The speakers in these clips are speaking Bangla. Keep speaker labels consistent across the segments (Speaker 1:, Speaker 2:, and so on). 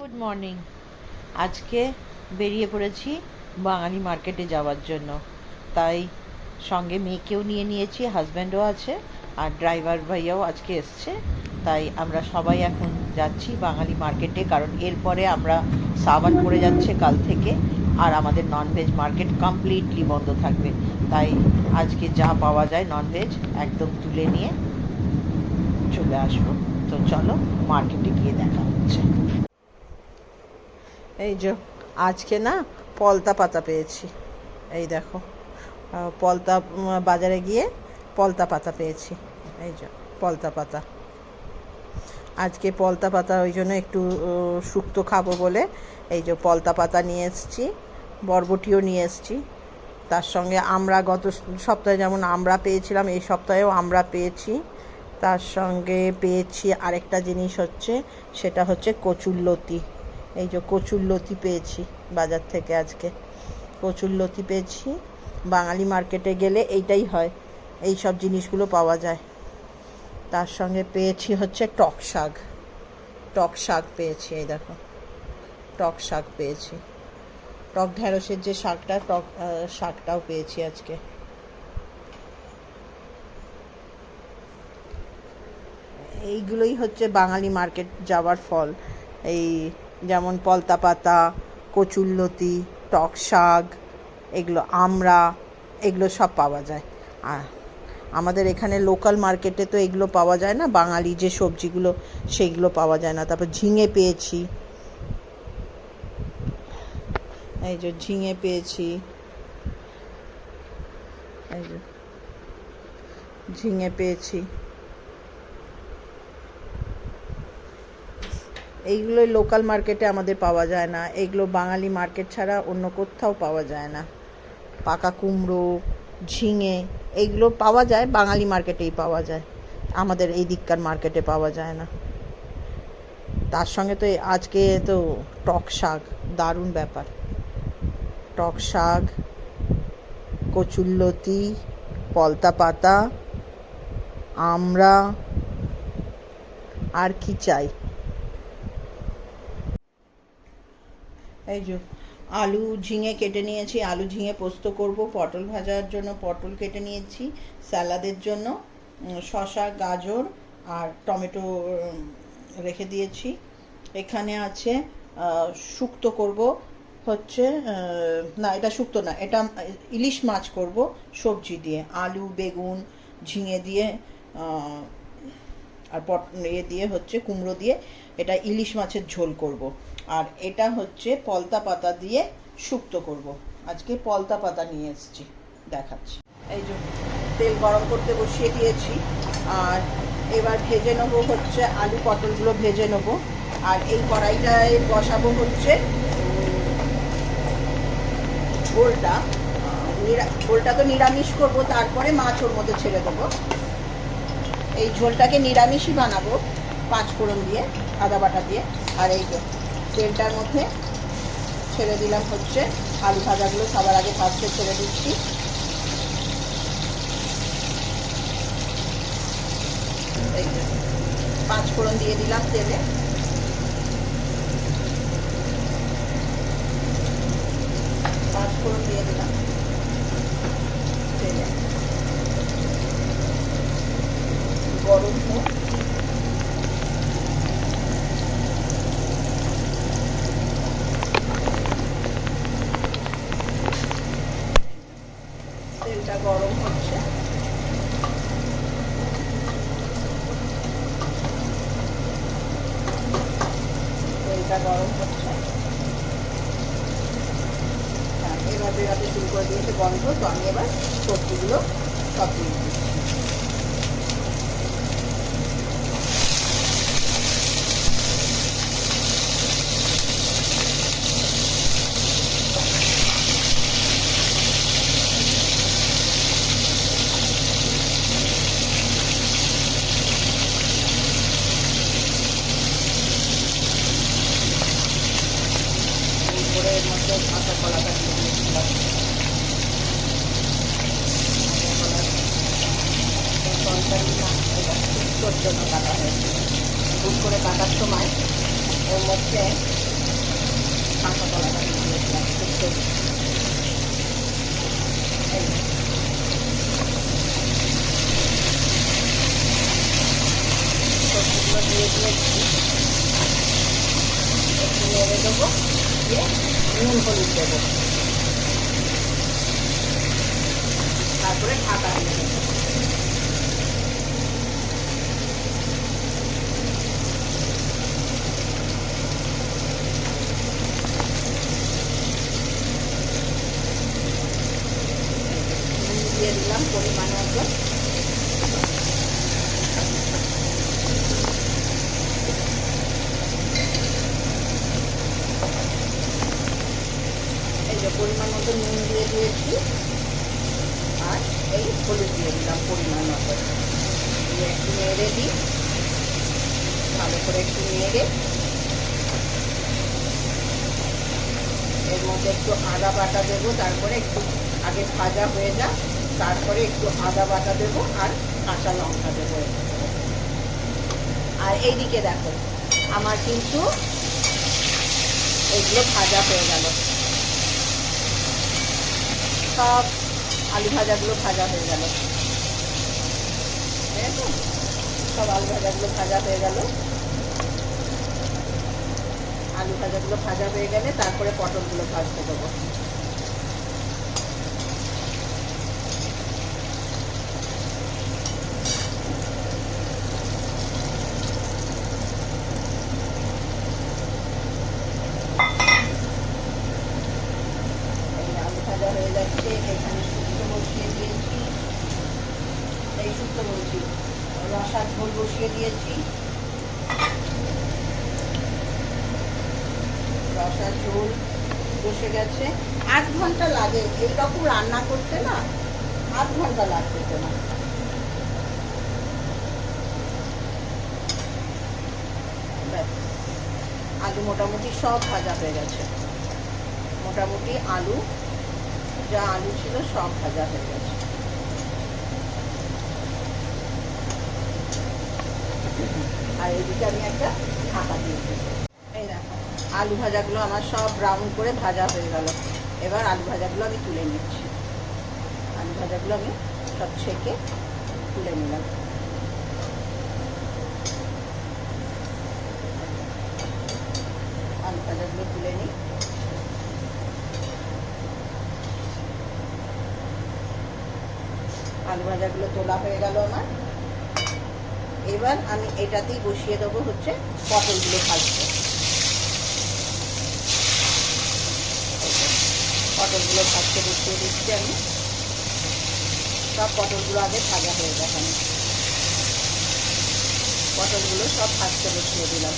Speaker 1: Good morning. আজকে বেরিয়ে পড়েছি বাঙালি মার্কেটে যাওয়ার জন্য। তাই সঙ্গে মেয়েকেও নিয়ে নিয়েছি, হাজব্যান্ডও আছে, আর ড্রাইভার ভাইয়াও আজকে এসছে। তাই আমরা সবাই এখন যাচ্ছি বাঙালি মার্কেটে, কারণ এরপরে আমরা সাবান পড়ে যাচ্ছে কাল থেকে, আর আমাদের ননভেজ মার্কেট কমপ্লিটলি বন্ধ থাকবে। তাই আজকে যা পাওয়া যায় ননভেজ একদম তুলে নিয়ে চলে আসব। তো চলো মার্কেটে গিয়ে দেখা হচ্ছে। এই যে, আজকে না পলতা পাতা পেয়েছি। এই দেখো পলতা বাজারে গিয়ে পলতা পাতা পেয়েছি। এই যে, পলতা পাতা। আজকে পলতা পাতা ওই জন্য একটু শুক্তো খাব বলে এই যে পলতা পাতা নিয়ে এসেছি, বরবটিও নিয়ে এসেছি। তার সঙ্গে আমরা গত সপ্তাহে যেমন আমরা পেয়েছিলাম, এই সপ্তাহেও আমরা পেয়েছি। তার সঙ্গে পেয়েছি আরেকটা জিনিস হচ্ছে, সেটা হচ্ছে কচুরলতি এই যে কচুর লতি পেয়েছি বাজার থেকে আজকে। কচুর লতি পেয়েছি। বাঙালি মার্কেটে গেলে এইটাই হয়, এই সব জিনিসগুলো পাওয়া যায়। তার সঙ্গে পেয়েছি হচ্ছে টক শাক। টক শাক পেয়েছি, এই দেখো। টক শাক পেয়েছি। টক ঢ্যাঁড়সের যে শাকটা, টক শাকটাও পেয়েছি আজকে। এইগুলোই হচ্ছে বাঙালি মার্কেট যাওয়ার ফল। এই যেমন পলতা পাতা কচুরলতি টক শাক, এগুলো আমড়া এগুলো সব পাওয়া যায়। আর আমাদের এখানে লোকাল মার্কেটে তো এগুলো পাওয়া যায় না, বাঙালি যে সবজিগুলো সেইগুলো পাওয়া যায় না। তারপর ঝিঙে পেয়েছি। এই যে ঝিঙে পেয়েছি। এই যে ঝিঙে পেয়েছি। এইগুলোই লোকাল মার্কেটে আমাদের পাওয়া যায় না। এগুলো বাঙালি মার্কেট ছাড়া অন্য কোথাও পাওয়া যায় না। পাকা কুমড়ো, ঝিঙে, এইগুলো পাওয়া যায়, বাঙালি মার্কেটেই পাওয়া যায়। আমাদের এই দিককার মার্কেটে পাওয়া যায় না। তার সঙ্গে তো আজকে তো টক শাক, দারুণ ব্যাপার। টক শাক, কচুরলতি পলতা পাতা আমড়া, আর কি চাই? এই যে, আলু ঝিঙে কেটে নিয়েছি, আলু ঝিঙে পোস্ত করব, পটল ভাজার জন্য পটল কেটে নিয়েছি, স্যালাদের জন্য শসা, গাজর আর টমেটো রেখে দিয়েছি। এখানে আছে শুক্তো করব, হচ্ছে না, এটা শুক্তো না, এটা ইলিশ মাছ করব, সবজি দিয়ে, আলু, বেগুন, ঝিঙে দিয়ে আর পট ইয়ে দিয়ে হচ্ছে কুমড়ো দিয়ে এটা ইলিশ মাছের ঝোল করব। আর এটা হচ্ছে পলতা পাতা দিয়ে শুক্তো করব। আজকে পলতা পাতা নিয়ে এসেছি, দেখাচ্ছি। এই যে তেল গরম করতে বসিয়ে দিয়েছি। আর এবার ভেজে নেব হচ্ছে আলু পটলগুলো ভেজে নেব। আর এই কড়াইটায় বসাবো হচ্ছে, ঝোলটা। ঝোলটা তো নিরামিষ করব, তারপরে মাছ ওর মধ্যে ছেড়ে দেবো। এই ঝোলটাকে নিরামিষই বানাবো, পাঁচ ফোড়ন দিয়ে, আদা বাটা দিয়ে, আর এই তেলটার মধ্যে ছেড়ে দিলাম হচ্ছে আলু ভাজাগুলো, সবার আগে ফার্স্টে ছেড়ে দিচ্ছি। পাঁচ ফোড়ন দিয়ে দিলাম তেলে। পাঁচ ফোড়ন দিয়ে দিলাম তেলে। গরম হোক তেলটা গরম হচ্ছে তেলটা গরম হচ্ছে হ্যাঁ এবার বেরাতে শুরু করে দিয়েছে গন্ধ তো আমি এবার সবজিগুলো সব দিয়ে দিচ্ছি এই করে এর মধ্যে কাঁচা কলাটা দিয়ে দিয়েছিলাম তরকারি না এটা শুক্তোর জন্য কাটা হয়েছে ভুল করে কাটার সময় ওর মধ্যে কাঁচা কলাটা দিয়ে সবজিগুলো দিয়ে দিয়েছি একটু দেবো দিয়ে নুন হলুদ দেবো তারপরে ঢাকা দিয়ে দেবো নুন দিয়ে দিলাম পরিমাণ মতো। এই যে পরিমাণ মতো নুন দিয়ে দিয়েছি। আর এই হলুদ দিয়ে দিলাম পরিমাণ মতো। দিয়ে একটু নেড়ে দিই। ভালো করে একটু নেড়ে। এর মধ্যে একটু আদা বাটা দেবো, তারপরে একটু আগে ভাজা হয়ে যাক। তারপরে একটু আদা বাটা দেবো আর কাঁচা লঙ্কা দেবো। আর এইদিকে দেখো, আমার কিন্তু এগুলো ভাজা হয়ে গেল। সব আলু ভাজাগুলো ভাজা হয়ে গেল। সব আলু ভাজাগুলো ভাজা হয়ে গেল। আলু ভাজাগুলো ভাজা হয়ে গেলে তারপরে পটলগুলো ভাজতে দেবো এই আলু ভাজা হয়ে যাচ্ছে এখানে শুক্তো বসিয়ে দিয়েছি এই শুক্তো বলছি রসার ঝোল বসিয়ে দিয়েছি রসার ঝোল বসে গেছে। আধ ঘণ্টা লাগে। এইরকম রান্না করতে না, আধ ঘণ্টা লাগতেছে না। আলু মোটামুটি সব ভাজা হয়ে গেছে। মোটামুটি আলু, যা আলু ছিল সব ভাজা হয়ে গেছে। আর এদিকে আমি একটা ঢাকা দিয়ে এই দেখো, আলু ভাজাগুলো আমার সব ব্রাউন করে ভাজা হয়ে গেল। এবার আলু ভাজাগুলো আমি তুলে নিচ্ছি। আলু ভাজাগুলো আমি সব ছেঁকে তুলে নিলাম। আলু ভাজাগুলো তুলে নিই। আলু ভাজাগুলো তোলা হয়ে গেল আমার। এবার আমি এটাতেই বসিয়ে দেবো হচ্ছে পটলগুলো ভাজতে। পটলগুলো ভাজতে বসিয়ে দিচ্ছি আমি। সব পটলগুলো আগে ভাজা হয়ে গেছে। আমি পটলগুলো সব ভাজতে বসিয়ে দিলাম।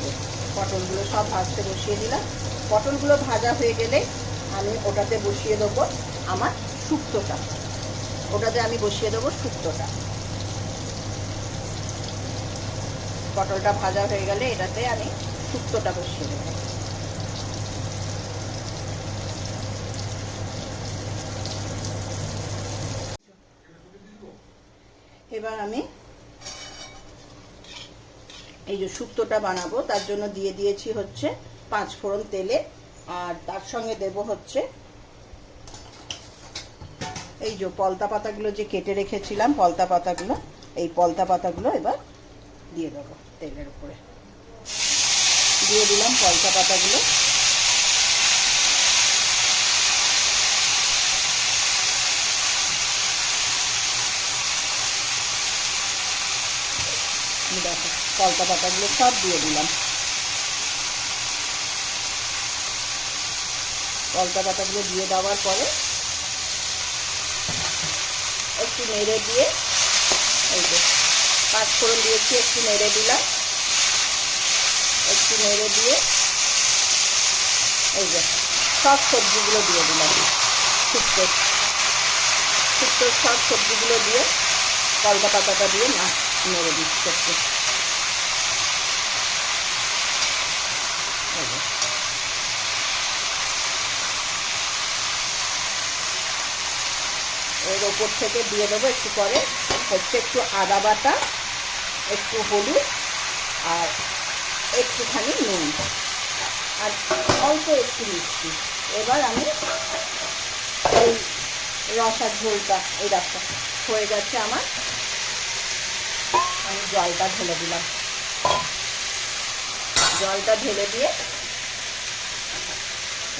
Speaker 1: এই পটলগুলো সব ভাজতে বসিয়ে দিলাম। পটলগুলো ভাজা হয়ে গেলে আমি ওটাতে বসিয়ে দেবো আমার শুক্তোটা। ওটাতে আমি বসিয়ে দেবো শুক্তটা। পটলটা ভাজা হয়ে গেলে এটাতে আমি শুক্তোটা বসিয়ে দেবো। এবার আমি এই যে শুক্তটা বানাবো, তার জন্য দিয়ে দিয়েছি হচ্ছে পাঁচ ফোড়ন তেলে, আর তার সঙ্গে দেব হচ্ছে এই যে পলতা পাতাগুলো যে কেটে রেখেছিলাম, পলতা পাতাগুলো, এই পলতা পাতাগুলো এবার দিয়ে দেবো তেলের উপরে। দিয়ে দিলাম পলতা পাতাগুলো এই পলতা পাতাগুলো সব দিয়ে দিলাম। পলতা পাতাগুলো দিয়ে দেওয়ার পরে একটু নেড়ে দিয়ে এই যে পাঁচ ফোড়ন দিয়েছি, একটু নেড়ে দিলাম। একটু নেড়ে দিয়ে এই যে সব সবজিগুলো দিয়ে দিলাম। শুক্তো শুক্তো সব সবজিগুলো দিয়ে কলকা পাতাটা দিয়ে না দিচ্ছি ওপর থেকে দিয়ে দেবো একটু পরে। হচ্ছে একটু আদা বাটা, একটু হলুদ আর একটুখানি নুন। আর অল্প একটু মিষ্টি। এবার আমি এই রসার ঝোলটা, এই রাস্তা হয়ে যাচ্ছে আমার। আমি জলটা ঢেলে দিলাম। জলটা ঢেলে দিয়ে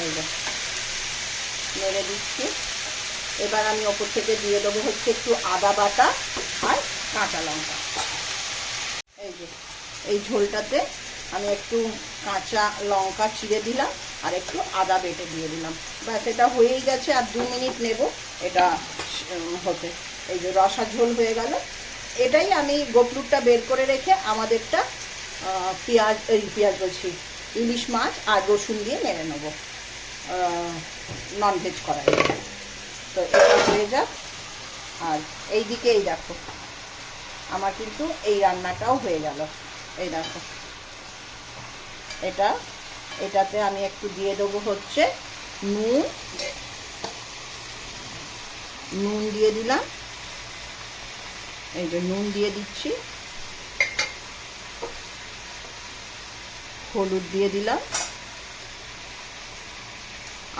Speaker 1: এই দিচ্ছি। এবার আমি ওপর থেকে দিয়ে দেবো হচ্ছে একটু আদা বাটা আর কাঁচা লঙ্কা। এই যে, এই ঝোলটাতে আমি একটু কাঁচা লঙ্কা চিড়ে দিলাম আর একটু আদা বেটে দিয়ে দিলাম। ব্যাস, এটা হয়েই গেছে আর দু মিনিট নেব, এটা হতে। এই যে রসা ঝোল হয়ে গেল। এটাই আমি গোপলুরটা বের করে রেখে আমাদেরটা পেঁয়াজ, এই পেঁয়াজ বলছি, ইলিশ মাছ আর রসুন দিয়ে মেরে নেব ননভেজ করাই তো এটা হয়ে যাক। আর এই দিকে এই দেখো, আমার কিন্তু এই রান্নাটাও হয়ে গেল। এই দেখো, এটা, এটাতে আমি একটু দিয়ে দেবো হচ্ছে নুন। নুন দিয়ে দিলাম। এই যে নুন দিয়ে দিচ্ছি। হলুদ দিয়ে দিলাম।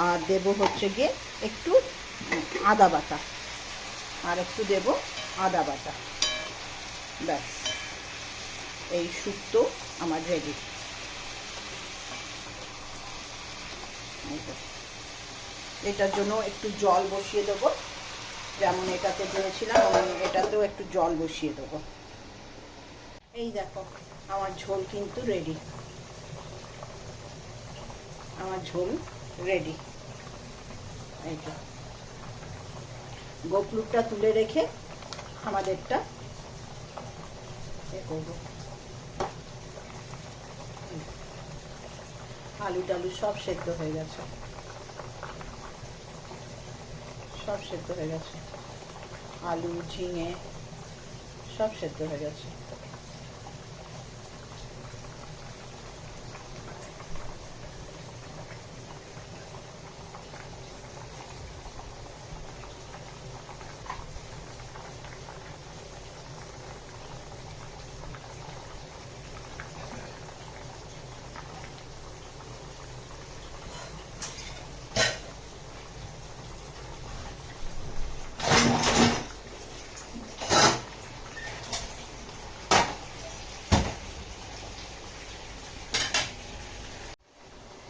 Speaker 1: আর দেব হচ্ছে গিয়ে একটু আদা বাটা। আর একটু দেব আদা বাটা। ব্যাস। এই শুক্তো আমার রেডি এটার জন্য একটু জল বসিয়ে দেবো। যেমন এটাতে দিয়েছিলাম আমি এটাতেও একটু জল বসিয়ে দেবো। এই দেখো, আমার ঝোল কিন্তু রেডি আমার ঝোল রেডি এই তো। গোপলুকটা তুলে রেখে আমাদেরটা আলু টালু সব সেদ্ধ হয়ে গেছে। সব সেদ্ধ হয়ে গেছে। আলু, ঝিঙে সব সেদ্ধ হয়ে গেছে।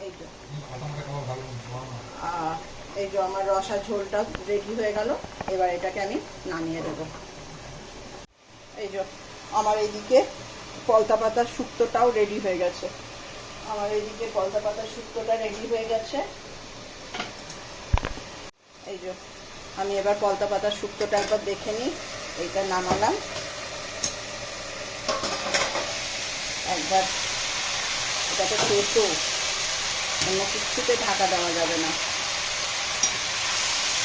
Speaker 1: এই তো এই যে আমার রসা ঝোলটা রেডি হয়ে গেল। এবার এটাকে আমি নামিয়ে দেবো। এই যে আমার এইদিকে পলতা পাতার শুক্তোটাও রেডি হয়ে গেছে। আমার এইদিকে পলতা পাতার শুক্তোটা রেডি হয়ে গেছে। এই যে আমি এবার পলতা পাতার শুক্তোটা একবার দেখে নিই। এইটা নামালাম। একবার এটাকে খেতো অন্য কিছুতে ঢাকা দেওয়া যাবে না।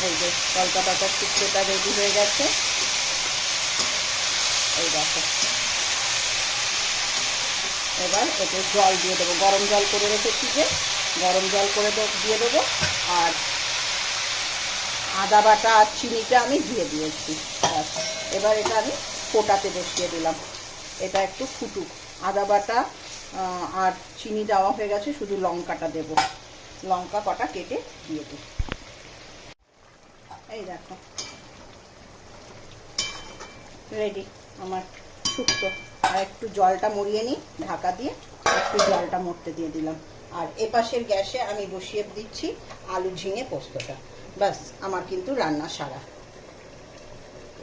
Speaker 1: এই যে কলকা পাতার শুক্তোটা রেডি হয়ে গেছে। এই দেখো। এবার এতে জল দিয়ে দেবো। গরম জল করে রেখেছি যে, গরম জল করে দিয়ে দেবো। আর আদা বাটা আর চিনিটা আমি দিয়ে দিয়েছি। এবার এটা আমি ফোটাতে বসিয়ে দিলাম। এটা একটু ফুটুক। আদা বাটা আর চিনি দেওয়া হয়ে গেছে, শুধু লঙ্কাটা দেব। লঙ্কা কটা কেটে দিয়ে দিই এই দেখো। রেডি আমার শুক্তো। আর একটু জলটা মরিয়ে নিই, ঢাকা দিয়ে একটু জলটা মরতে দিয়ে দিলাম। আর এপাশের গ্যাসে আমি বসিয়ে দিচ্ছি আলু ঝিঙে পোস্তটা। ব্যাস, আমার কিন্তু রান্না সারা।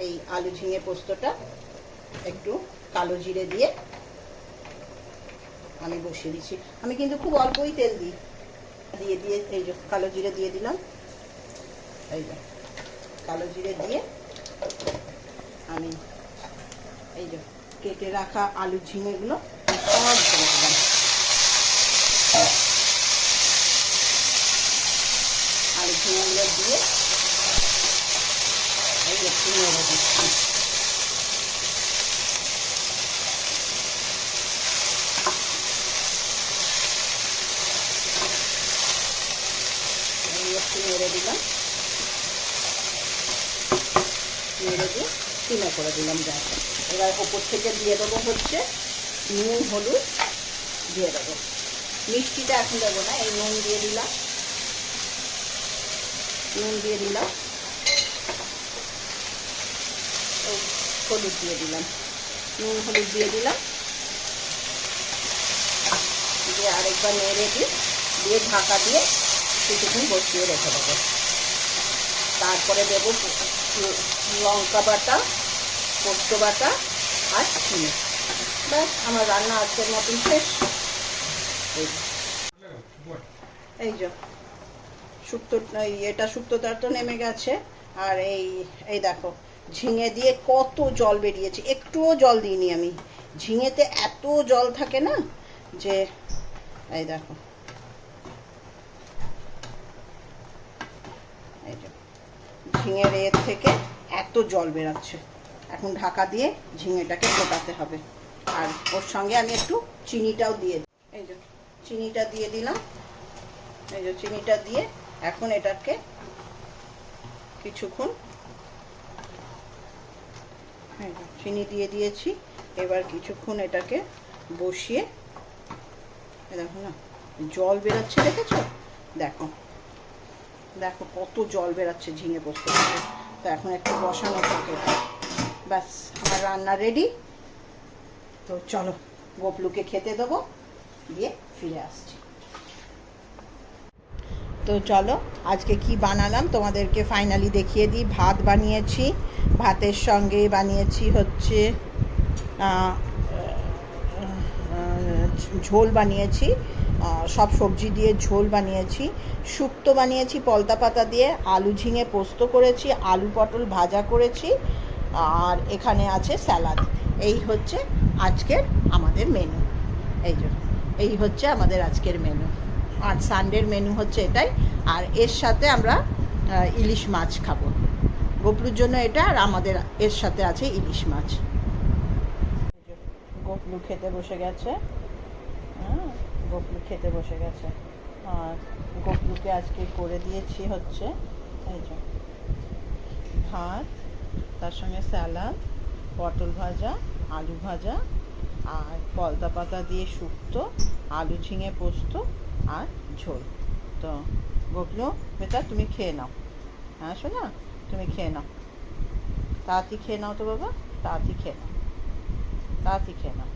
Speaker 1: এই আলু ঝিঙে পোস্তটা একটু কালো জিরে দিয়ে আমি বসিয়ে দিচ্ছি। আমি কিন্তু খুব অল্পই তেল দিই। দিয়ে দিয়ে, এই যে কালো জিরে দিয়ে দিলাম। এই যে কালো জিরে দিয়ে আমি এই যে কেটে রাখা আলু ঝিঙেগুলো সব ঢেলে দিলাম আলু ঝিঙেগুলো দিয়ে এই যে নেড়ে দিচ্ছি এই একটু নেড়ে দিলাম দিয়ে সিমে করে দিলাম গ্যাস। এবার ওপর থেকে দিয়ে দেবো হচ্ছে নুন, হলুদ, দিয়ে দেবো। মিষ্টিটা এখন দেবো না, এই নুন দিয়ে দিলাম। নুন দিয়ে দিলাম। হলুদ দিয়ে দিলাম। নুন, হলুদ দিয়ে দিলাম। দিয়ে আরেকবার নেড়ে দিই দিয়ে ঢাকা দিয়ে কিছুক্ষণ বসিয়ে রেখে দেবো। তারপরে দেবো লঙ্কা বাটা, পোস্ত বাটা আর চিনি। ব্যাস, আমার রান্না আজকের মতন শেষ। এই যে। শুক্তো এটা শুক্তোটার তো নেমে গেছে। আর এই এই দেখো, ঝিঙে দিয়ে কত জল বেরিয়েছে। একটুও জল দিইনি আমি। ঝিঙেতে এত জল থাকে না যে, এই দেখো। ঝিঙের এর থেকে এত জল বেরাচ্ছে। এখন ঢাকা দিয়ে ঝিঙেটাকে ফোটাতে হবে। আর ওর সঙ্গে আমি একটু চিনিটাও দিয়ে এই যে, চিনিটা দিয়ে দিলাম। এই যে, চিনিটা দিয়ে এখন এটাকে কিছুক্ষণ চিনি দিয়ে দিয়েছি। এবার কিছুক্ষণ এটাকে বসিয়ে দেখো না, জল বেরাচ্ছে, দেখেছ? দেখো। দেখো কত জল বেরাচ্ছে ঝিঙে পোস্ত তো এখন একটু বসানো থাকে। ব্যাস, আমার রান্না রেডি তো চলো, গোপলুকে খেতে দেবো, দিয়ে ফিরে আসছি। তো চলো, আজকে কি বানালাম তোমাদেরকে ফাইনালি দেখিয়ে দিই। ভাত বানিয়েছি, ভাতের সঙ্গে বানিয়েছি হচ্ছে ঝোল বানিয়েছি। সব সবজি দিয়ে ঝোল বানিয়েছি। শুক্তো বানিয়েছি, পলতা পাতা দিয়ে, আলু ঝিঙে পোস্ত করেছি, আলু পটল ভাজা করেছি, আর এখানে আছে স্যালাড। এই হচ্ছে আজকের আমাদের মেনু এই যে, এই হচ্ছে আমাদের আজকের মেনু আর সানডের মেনু হচ্ছে এটাই। আর এর সাথে আমরা ইলিশ মাছ খাব। গোপলুর জন্য এটা আর আমাদের এর সাথে আছে ইলিশ মাছ। গোপলু খেতে বসে গেছে। হ্যাঁ। গোপলু খেতে বসে গেছে। আর গোপলুকে আজকে করে দিয়েছি হচ্ছে এই যে ভাত, তার সঙ্গে স্যালাড, পটল ভাজা, আলু ভাজা, আর পলতা পাতা দিয়ে শুক্তো, আলু ঝিঙে পোস্ত আর ঝোল। তো গোপলু, বেটা, তুমি খেয়ে নাও। হ্যাঁ শোনা তুমি খেয়ে নাও। তাড়াতাড়ি খেয়ে নাও তো বাবা তাড়াতাড়ি খেয়ে নাও। তাড়াতাড়ি খেয়ে নাও।